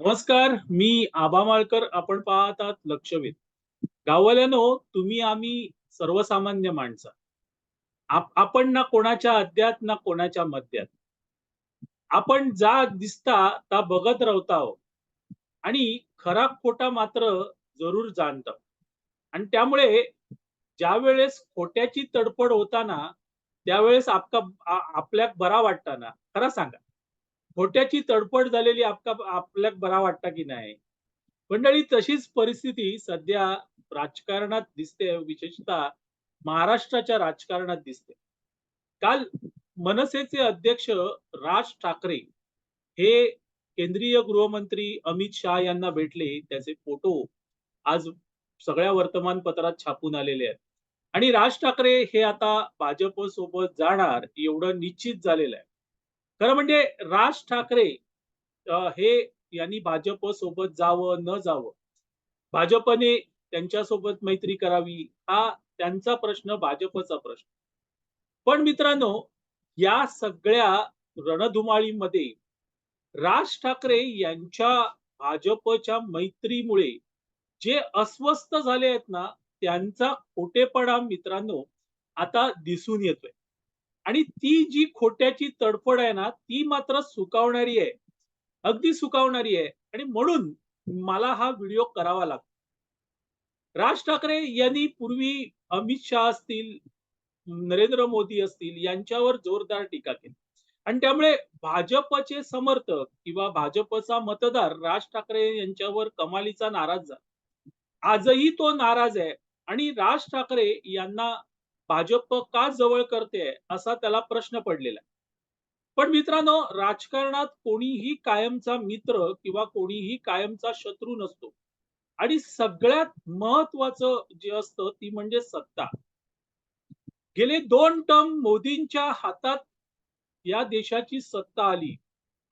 नमस्कार मी आबा माळकर. आपण पाहतात लक्षवेध. गाववाल्यानो तुम्ही आम्ही सर्वसामान्य माणसं. आपण ना कोणाच्या अद्यात ना कोणाच्या मध्यात आपण जा दिसता ता बघत राहता हो. आणि खरा खोटा मात्र जरूर जाणत हो. आणि त्यामुळे ज्या वेळेस खोट्याची तडफड होताना त्यावेळेस आपका आपल्याक बरा वाटताना खरा सांगा. खोट्याची तडफड झालेली आपका आपल्याला बरा वाटता की नाही? मंडळी तशीच परिस्थिती सध्या राजकारणात दिसते. विशेषतः महाराष्ट्राच्या राजकारणात दिसते. काल मनसेचे अध्यक्ष राज ठाकरे हे केंद्रीय गृहमंत्री अमित शहा यांना भेटले. त्याचे फोटो आज सगळ्या वर्तमानपत्रात छापून आलेले आहेत. आणि राज ठाकरे हे आता भाजप सोबत जाणार एवढं निश्चित झालेलं आहे. खरं म्हणजे राज ठाकरे हे यांनी भाजप सोबत जावं न जावं भाजपने त्यांच्यासोबत मैत्री करावी हा त्यांचा प्रश्न भाजपचा प्रश्न. पण मित्रांनो या सगळ्या रणधुमाळीमध्ये राज ठाकरे यांच्या भाजपच्या मैत्रीमुळे जे अस्वस्थ झाले आहेत ना त्यांचा खोटेपणा मित्रांनो आता दिसून येतोय. आणि ती जी खोट्याची तडफड आहे ना ती मात्र सुकावणारी आहे. अगदी सुकावणारी आहे. आणि म्हणून मला हा व्हिडिओ करावा लागतो. राज ठाकरे यांनी पूर्वी अमित शहा असतील नरेंद्र मोदी असतील यांच्यावर जोरदार टीका केली. आणि त्यामुळे भाजपचे समर्थक किंवा भाजपचा मतदार राज ठाकरे यांच्यावर कमालीचा नाराज झाला. आजही तो नाराज आहे. आणि राज ठाकरे यांना भाजप का जवळ करते असा त्याला प्रश्न पडलेला आहे. पण मित्रांनो राजकारणात कोणीही कायमचा मित्र किंवा कोणीही कायमचा शत्रू नसतो. आणि सगळ्यात महत्वाचं जे असतं ती म्हणजे सत्ता. गेले दोन टर्म मोदींच्या हातात या देशाची सत्ता आली.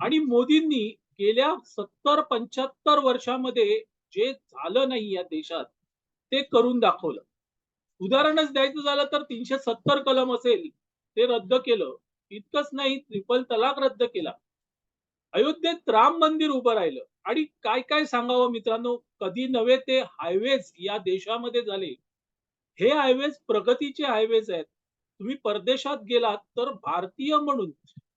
आणि मोदींनी गेल्या सत्तर पंच्याहत्तर वर्षामध्ये जे झालं नाही या देशात ते करून दाखवलं. उदाहरणच द्यायचं झालं तर तीनशे सत्तर कलम असेल ते रद्द केलं. इतकंच नाही ट्रिपल तलाक रद्द केला. अयोध्येत राम मंदिर उभं राहिलं. आणि काय काय सांगावं मित्रांनो? कधी नव्हे ते हायवेज या देशामध्ये झाले. हे हायवेज प्रगतीचे हायवेज आहेत. तुम्ही परदेशात गेलात तर भारतीय म्हणून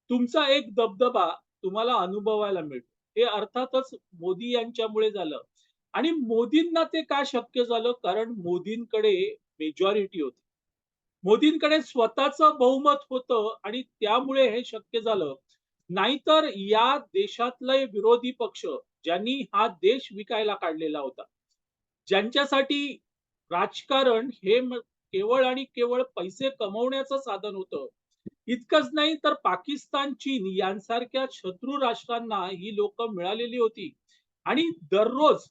तुमचा एक दबदबा तुम्हाला अनुभवायला मिळतो. हे अर्थातच मोदी यांच्यामुळे झालं. आणि मोदींना ते का शक्य झालं? कारण मोदींकडे मेजॉरिटी होती. मोदींकडे स्वतःच बहुमत होतं आणि त्यामुळे हे शक्य झालं. नाहीतर या देशातले विरोधी पक्ष ज्यांनी हा देश विकायला काढलेला होता ज्यांच्यासाठी राजकारण हे केवळ आणि केवळ पैसे कमवण्याचं साधन होतं. इतकंच नाही तर पाकिस्तान चीन यांसारख्या शत्रू राष्ट्रांना ही लोक मिळालेली होती. आणि दररोज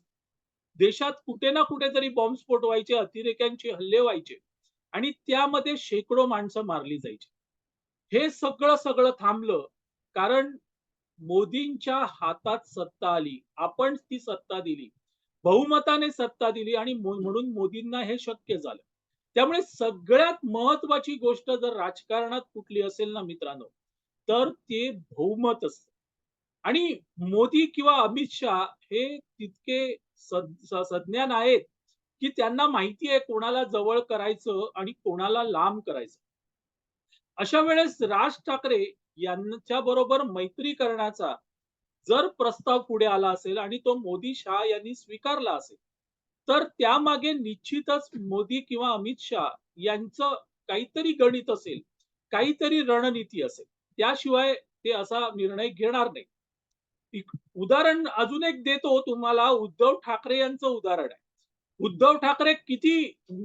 देशात कुठे ना कुठेतरी बॉम्बस्फोट व्हायचे अतिरेक्यांचे हल्ले व्हायचे आणि त्यामध्ये शेकडो माणसं मारली जायची. हे सगळं सगळं थांबलं कारण मोदींच्या हातात सत्ता आली. आपण ती सत्ता दिली. बहुमताने सत्ता दिली आणि म्हणून मोदींना हे शक्य झालं. त्यामुळे सगळ्यात महत्वाची गोष्ट जर राजकारणात कुठली असेल ना मित्रांनो तर ते बहुमत असत. आणि मोदी किंवा अमित शहा हे तितके सज्ञान आहेत की त्यांना माहिती आहे कोणाला जवळ करायचं आणि कोणाला लांब करायचं. अशा वेळेस राज ठाकरे यांच्या बरोबर मैत्री करण्याचा जर प्रस्ताव पुढे आला असेल आणि तो मोदी शहा यांनी स्वीकारला असेल तर त्यामागे निश्चितच मोदी किंवा अमित शहा यांचं काहीतरी गणित असेल काहीतरी रणनीती असेल. त्याशिवाय ते असा निर्णय घेणार नाही उदाहरण अजून एक देतो तुम्हाला. उद्धव ठाकरे यांचं उदाहरण आहे. उद्धव ठाकरे किती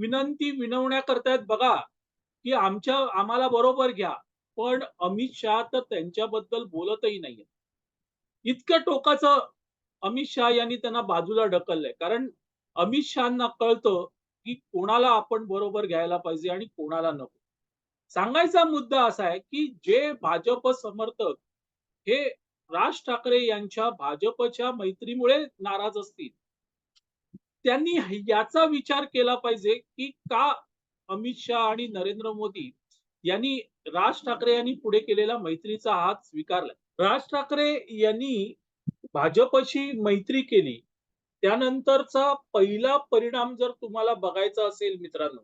विनंती विनवण्या करतायत बघा की आमच्या आम्हाला बरोबर घ्या पण अमित शहा तर त्यांच्याबद्दल बोलतही नाहीये. इतकं टोकाचं अमित शहा यांनी त्यांना बाजूला ढकललंय. कारण अमित शहाना कळतं की कोणाला आपण बरोबर घ्यायला पाहिजे आणि कोणाला नको. सांगायचा मुद्दा असा आहे की जे भाजप समर्थक हे राज ठाकरे यांच्या भाजपच्या मैत्रीमुळे नाराज असतील. त्यांनी याचा विचार केला पाहिजे की का अमित शहा आणि नरेंद्र मोदी यांनी राज ठाकरे यांनी पुढे केलेला मैत्रीचा हात स्वीकारला. राज ठाकरे यांनी भाजपशी मैत्री केली. त्यानंतरचा पहिला परिणाम जर तुम्हाला बघायचा असेल मित्रांनो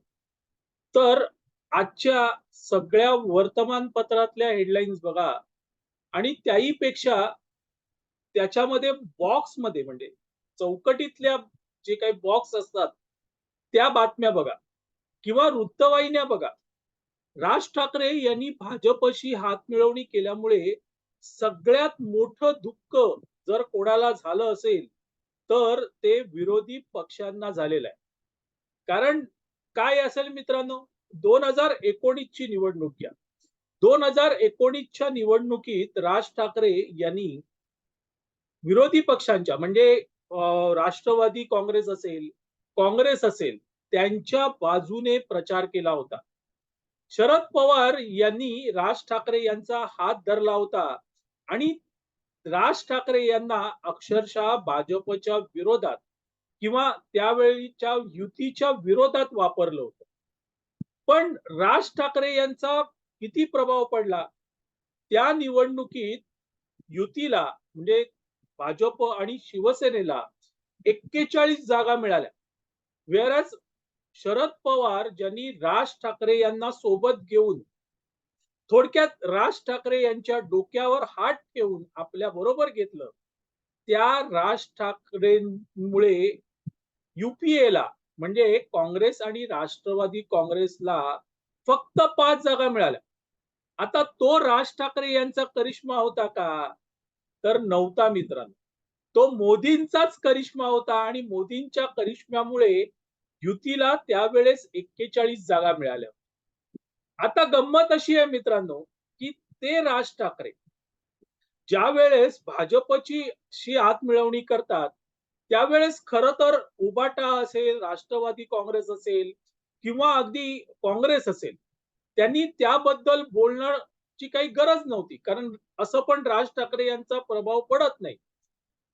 तर आजच्या सगळ्या वर्तमानपत्रातल्या हेडलाईन्स बघा. आणि त्याही पेक्षा त्याच्यामध्ये बॉक्समध्ये म्हणजे चौकटीतल्या जे काही बॉक्स असतात त्या बातम्या बघा किंवा वृत्तवाहिन्या बघा. राज ठाकरे यांनी भाजपशी हातमिळवणी केल्यामुळे सगळ्यात मोठं दुःख जर कोणाला झालं असेल तर ते विरोधी पक्षांना झालेलं आहे. कारण काय असेल मित्रांनो? दोन हजार एकोणीस ची निवडणूक घ्या. दोन हजार एकोणीसच्या निवडणुकीत राज ठाकरे यांनी विरोधी पक्षांच्या म्हणजे राष्ट्रवादी काँग्रेस असेल काँग्रेस असेल त्यांच्या बाजूने प्रचार केला होता. शरद पवार यांनी राज ठाकरे यांचा हात धरला होता आणि राज ठाकरे यांना अक्षरशः भाजपच्या विरोधात किंवा त्यावेळीच्या युतीच्या विरोधात वापरलं होतं. पण राज ठाकरे यांचा किती प्रभाव पडला? त्या निवडणुकीत युतीला म्हणजे भाजप आणि शिवसेनेला एक्केचाळीस जागा मिळाल्या. वेरच शरद पवार ज्यांनी राज ठाकरे यांना सोबत घेऊन थोडक्यात राज ठाकरे यांच्या डोक्यावर हात ठेवून आपल्या बरोबर घेतलं त्या राज ठाकरेंमुळे युपीएला म्हणजे काँग्रेस आणि राष्ट्रवादी काँग्रेसला फक्त पाच जागा मिळाल्या. आता तो राज ठाकरे यांचा करिश्मा होता का? तर नव्हता मित्रांनो. तो मोदींचाच करिश्मा होता आणि मोदींच्या करिश्म्यामुळे युतीला त्यावेळेस एक्केचाळीस जागा मिळाल्या. आता गंमत अशी आहे मित्रांनो की ते राज ठाकरे ज्या वेळेस भाजपची शी हात मिळवणी करतात त्यावेळेस खर तर उबाटा असेल राष्ट्रवादी काँग्रेस असेल किंवा अगदी काँग्रेस असेल त्यांनी त्याबद्दल बोलण्याची काही गरज नव्हती. कारण असं पण राज ठाकरे यांचा प्रभाव पडत नाही.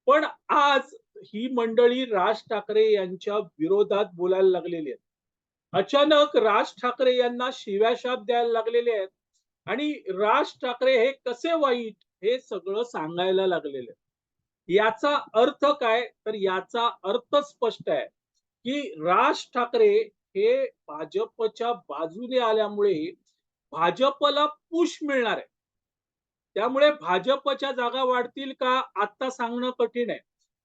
पण आज ही मंडळी राज ठाकरे यांच्या विरोधात बोलायला लागलेली आहेत. अचानक राज ठाकरे यांना शिव्याशाप द्यायला लागलेले आहेत. आणि राज ठाकरे हे कसे वाईट हे सगळं सांगायला लागलेले आहेत. याचा अर्थ काय? तर याचा अर्थ स्पष्ट आहे की राज ठाकरे हे भाजपच्या बाजूने आल्यामुळे भाजपला पुश मिळणार आहे. त्यामुळे भाजपच्या जागा वाढतील का आता सांगणं कठीण आहे.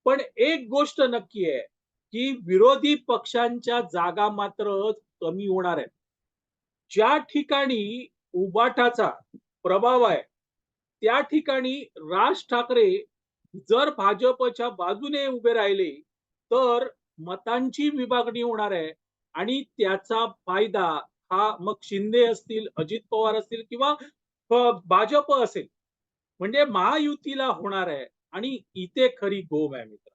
पण एक गोष्ट नक्की आहे की विरोधी पक्षांच्या जागा मात्र कमी होणार आहेत. ज्या ठिकाणी उबाटाचा प्रभाव आहे त्या ठिकाणी राज ठाकरे जर भाजपच्या बाजूने उभे राहिले तर मतांची विभागणी होणार आहे. आणि त्याचा फायदा हा मग शिंदे असतील अजित पवार असतील किंवा भाजप असेल. म्हणजे महायुतीला होणार आहे आणि इथे खरी गोम आहे मित्र.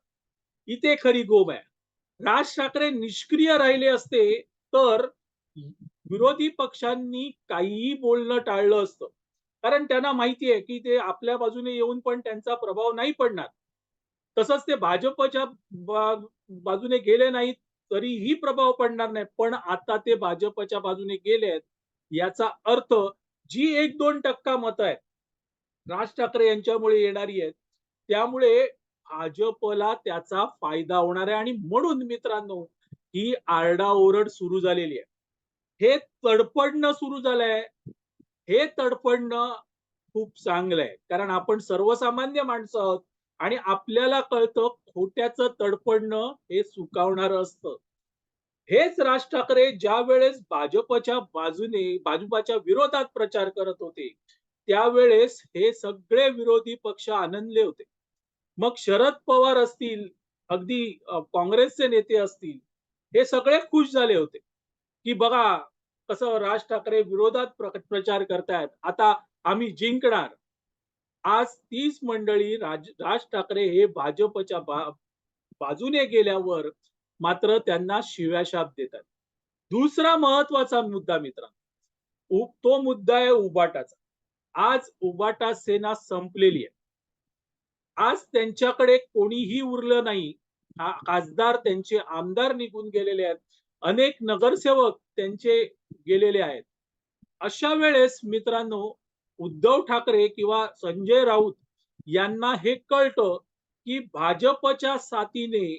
इथे खरी गोम आहे. राज ठाकरे निष्क्रिय राहिले असते तर विरोधी पक्षांनी काहीही बोलणं टाळलं असतं. कारण त्यांना माहिती आहे की ते आपल्या बाजूने येऊन पण त्यांचा प्रभाव नाही पडणार. तसंच ते भाजपच्या बाजूने गेले नाहीत. तरीही प्रभाव पडणार नाही. पण आता ते भाजपच्या बाजूने गेले आहेत याचा अर्थ जी एक दोन टक्का मत आहेत राज ठाकरे यांच्यामुळे येणारी आहेत त्यामुळे भाजपला त्याचा फायदा होणार आहे. आणि म्हणून मित्रांनो ही आरडाओरड सुरू झालेली आहे. हे तडफडणं सुरू झालंय. हे तडफडणं खूप चांगलं आहे कारण आपण सर्वसामान्य माणसं आहोत. आणि आपल्याला कळतं खोट्याचं तडपडणं हे सुकावणार असतं. हेच राज ठाकरे ज्या वेळेस भाजपच्या बाजूने भाजपाच्या विरोधात प्रचार करत होते त्यावेळेस हे सगळे विरोधी पक्ष आनंदले होते. मग शरद पवार असतील अगदी काँग्रेसचे नेते असतील हे सगळे खुश झाले होते. की बघा कसं राज ठाकरे विरोधात प्रचार करतायत. आता आम्ही जिंकणार. आज तीच मंडळी राज राज ठाकरे हे भाजपच्या बा, बाजूने गेल्यावर मात्र त्यांना शिव्याशाप देतात. दुसरा महत्त्वाचा मुद्दा मित्र तो मुद्दा आहे उबाटाचा. आज उबाटा सेना संपलेली आहे. आज त्यांच्याकडे कोणीही उरलं नाही. खासदार त्यांचे आमदार निघून गेलेले आहेत. अनेक नगरसेवक त्यांचे गेलेले आहेत. अशा वेळेस मित्रांनो उद्धव ठाकरे किंवा संजय राऊत यांना हे कळतं की भाजपच्या साथीने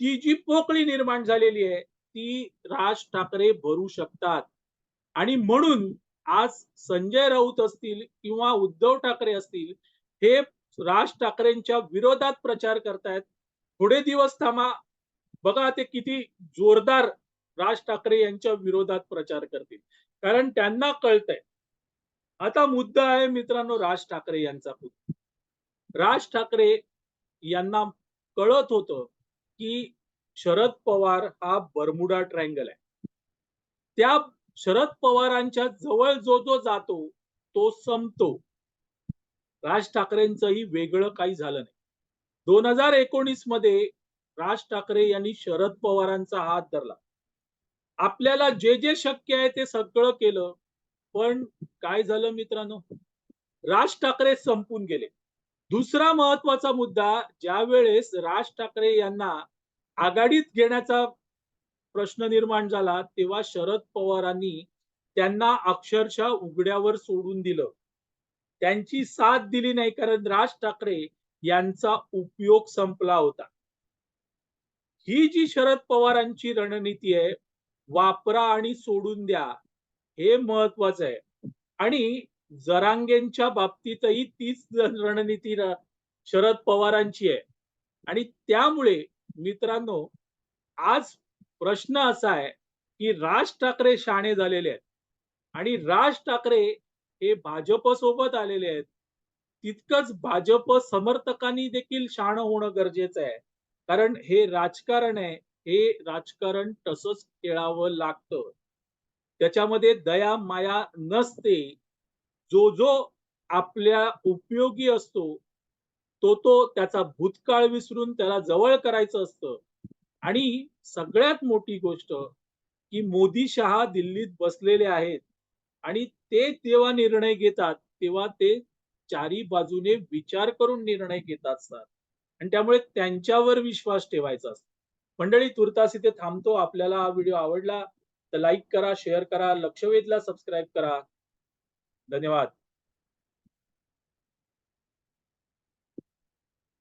ती जी पोकळी निर्माण झालेली आहे ती राज ठाकरे भरू शकतात. आणि म्हणून आज संजय राऊत असतील किंवा उद्धव ठाकरे असतील हे राज ठाकरेंच्या विरोधात प्रचार करतायत. थोडे दिवस थांबा. बघा ते किती जोरदार राज ठाकरे यांच्या विरोधात प्रचार करतील. कारण त्यांना कळतंय आता मुद्दा आहे मित्रांनो राज ठाकरे यांचा राज ठाकरे यांना कळत होतं की शरद पवार हा बर्मुडा ट्रायंगल आहे. त्या शरद पवारांच्या जवळ जो जो जातो तो संपतो. राज ठाकरेंचंही वेगळं काही झालं नाही. दोन हजार एकोणीसमध्ये राज ठाकरे यांनी शरद पवारांचा हात धरला. आपल्याला जे जे शक्य आहे ते सगळं केलं. पण काय झालं मित्रांनो? राज ठाकरे संपून गेले. दुसरा महत्त्वाचा मुद्दा ज्या वेळेस राज ठाकरे यांना आघाडीत घेण्याचा प्रश्न निर्माण झाला तेव्हा शरद पवारांनी त्यांना अक्षरशः उघड्यावर सोडून दिलं. त्यांची साथ दिली नाही कारण राज ठाकरे यांचा उपयोग संपला होता. ही जी शरद पवारांची रणनीती आहे वापरा आणि सोडून द्या. हे महत्वाचं आहे. आणि जरांगेंच्या बाबतीतही तीच रणनीती शरद पवारांची आहे. आणि त्यामुळे मित्रांनो आज प्रश्न असा आहे की राज ठाकरे शाणे झालेले आहेत. आणि राज ठाकरे हे भाजप सोबत आलेले आहेत. तितकंच भाजप समर्थकांनी देखील शाण होणं गरजेचं आहे. कारण हे राजकारण आहे. हे राजकारण तसंच खेळावं लागतं. त्याच्यामध्ये दया माया नसते. जो जो आपल्या उपयोगी असतो तो तो त्याचा भूतकाळ विसरून त्याला जवळ करायचं असतं. आणि सगळ्यात मोठी गोष्ट की मोदी शहा दिल्लीत बसलेले आहेत. आणि ते तेव्हा निर्णय घेतात तेव्हा ते चारी बाजूने विचार करून निर्णय घेत असतात आणि त्यामुळे त्यांच्यावर विश्वास ठेवायचा असतो. मंडळी तुर्तास इथे थांबतो. आपल्याला हा व्हिडिओ आवडला तर लाईक करा शेअर करा लक्ष वेधला सबस्क्राईब करा. धन्यवाद.